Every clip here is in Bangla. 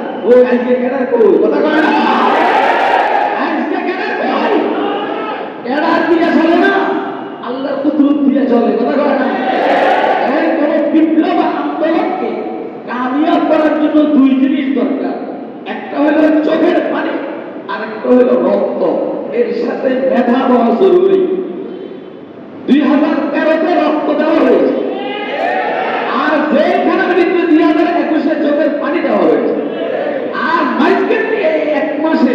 এই ও আজকে কেডা কো, কথা কয় না? আজকে কেডা কই কেডা দিয়ে চলে না, আল্লাহর কুদরত দিয়ে চলে, কথা কয় না? এই কোন বিপ্লব আন্দোলনকে কামিয়াব করার জন্য দুই জিনিস দরকার। একটা হলো চোখের পানি আর একটা হলো রক্ত। এর সাথে মেধা দেওয়া জরুরি। দুই হাজার তেরোতে রক্ত দেওয়া হয়েছে আর যেখানের ভিতরে দুই হাজার একুশে চোখের পানি দেওয়া হয়েছে আর মাইকের থেকে এই এক মাসে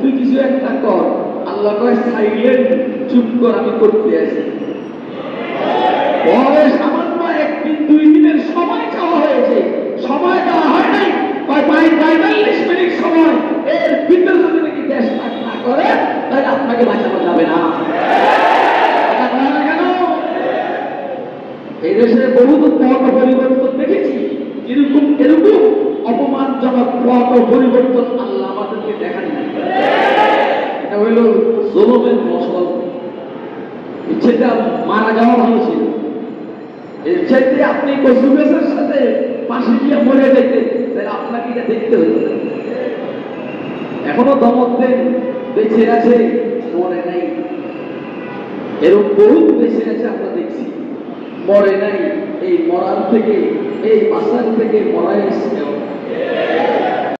তুই কিছু একটা কর। আল্লাহ কয়, সাইলেন্ট, চুপ কর, আমি করতে আছি পরে সামান্য একদিন দুই দিনের সময় চাওয়া হয়েছে। সময় দেওয়া হয় নাই। পঁয়তাল্লিশ মিনিট সময়। এর ভিতরে যদি নাকি দেশ না করে, তাহলে আপনাকে বাঁচানো যাবে না। এই বহুত পথ পরিবর্তন দেখেছি। এরকম এরকম অপমানজনক পথ পরিবর্তন আল্লাহ আমাদেরকে দেখান এটা হইল জলমের ফসল। ইচ্ছেটা মারা যাওয়া ভালো ছিল এর চাইতে আপনি গাছের সাথে পাশে গিয়ে মরে যেতেন তাহলে আপনাকে এটা দেখতে হতো এখনও দমক দেন বেঁচে আছে, মরে নাই। এরকম বহুত বেঁচে আছে আমরা দেখছি। মরে নাই, এই মরার থেকে, এই বাসার থেকে মরাই এসছে।